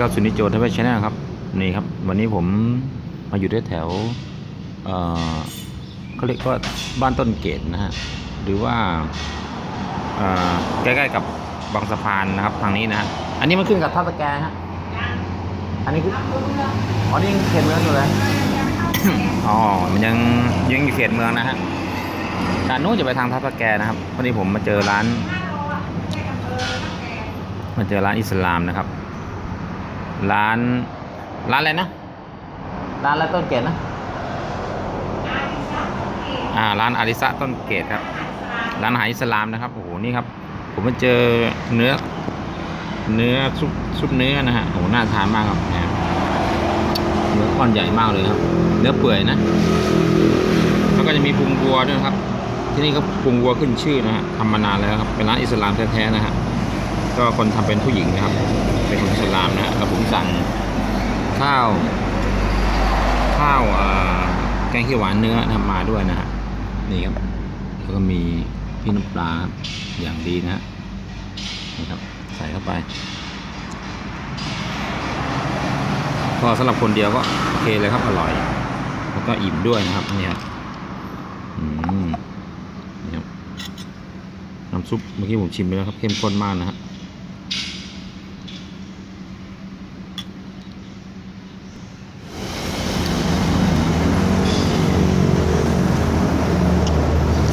ครับสุนิโจทวีชแนลครับนี่ครับ วันนี้ผมมาอยู่แถวเอ่อเขาเรียกว่าบ้านต้นเกตนะฮะหรือว่าเอ่อใกล้ๆกับบางสะพานนะครับทางนี้นะฮะอันนี้มันขึ้นกับท่าตะแกฮะอันนี้คืออ๋อนี่ยังเขตเมืองอยู่เลยอ๋อมันยังยังอยู่เขตเมืองนะฮะด้านนู้นจะไปทางท่าตะแกนะครับวันนี้ผมมาเจอร้านมาเจอร้านอิสลามนะครับ ร้าน ร้านอะไรนะ ร้านอะไรต้นเกตนะ อ่า ร้านอาริซะต้นเกตครับ ร้านอาหารอิสลามนะครับ โอ้โห นี่ครับ ผมมาเจอเนื้อ เนื้อซุปซุปเนื้อนะฮะ โอ้โห น่าทานมากครับเนี่ยเนื้อก้อนใหญ่มากเลยครับ เนื้อเปื่อยนะ แล้วก็จะมีพุงวัวด้วยนะครับ ที่นี่ก็พุงวัวขึ้นชื่อนะฮะทำมานานแล้วครับ เป็นร้านอิสลามแท้ๆนะฮะ ก็คนทำเป็นผู้หญิงนะครับ เป็นคนอิสลามนะฮะแล้วผมสั่งข้าว ข้าวแกงเขียวหวานเนื้อทำมาด้วยนะฮะนี่ครับแล้วก็มีพี่น้ำปลาอย่างดีนะฮะนี่ครับใส่เข้าไปก็สำหรับคนเดียวก็โอเคเลยครับอร่อย แล้วก็อิ่มด้วยนะครับเนี่ยครับอืมนี่ครับน้ำซุปเมื่อกี้ผมชิมไปแล้วครับเข้มข้นมากนะฮะ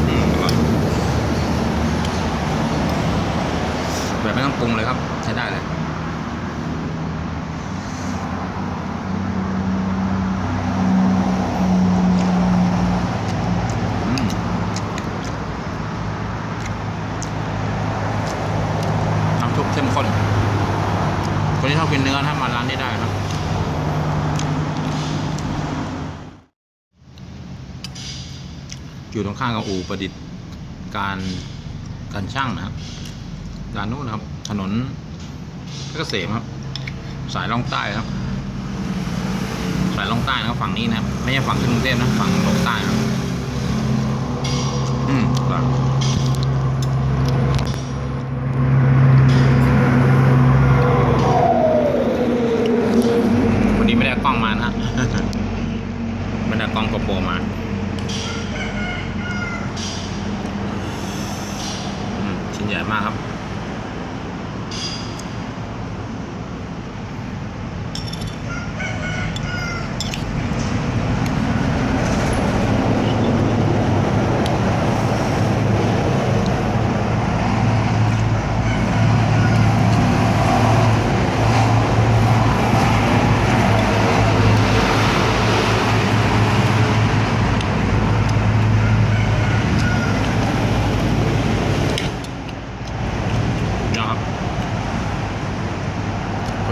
อืมอร่อยแบบไม่ ต้องปรุงเลยครับ ใช้ได้เลยอืมน้ำซุปเข้มข้นคนที่ชอบกินเนื้อถ้ามาร้านนี้ได้ครับอยู่ตรงข้างกับอู่ประดิษฐ์การการช่างนะครับด้านนู้นนะครับ ถนนเพชรเกษมครับ สายล่องใต้ครับ สายล่องใต้นะครับฝั่งนี้นะครับ ไม่ใช่ฝั่งขึ้นกรุงเทพนะ ฝั่งล่องใต้ครับ อืมอร่อยวันนี้ไม่ได้กล้องมานะฮะไม่ได้กล้องโกโปรมาชิ้นใหญ่มากครับ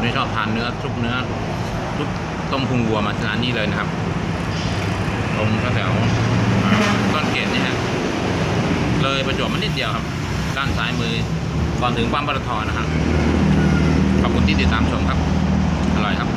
คนที่ชอบทานเนื้อทุกเนื้อทุกต้มพุงวัวมาร้านนี้เลยนะครับ ตรงแถวๆอ่ต้นเกตนี่ฮะเลยประจวบมันนิดเดียวครับ ด้านซ้ายมือก่อนถึงปั๊มปตทนะครับขอบคุณที่ติดตามชมครับ อร่อยครับ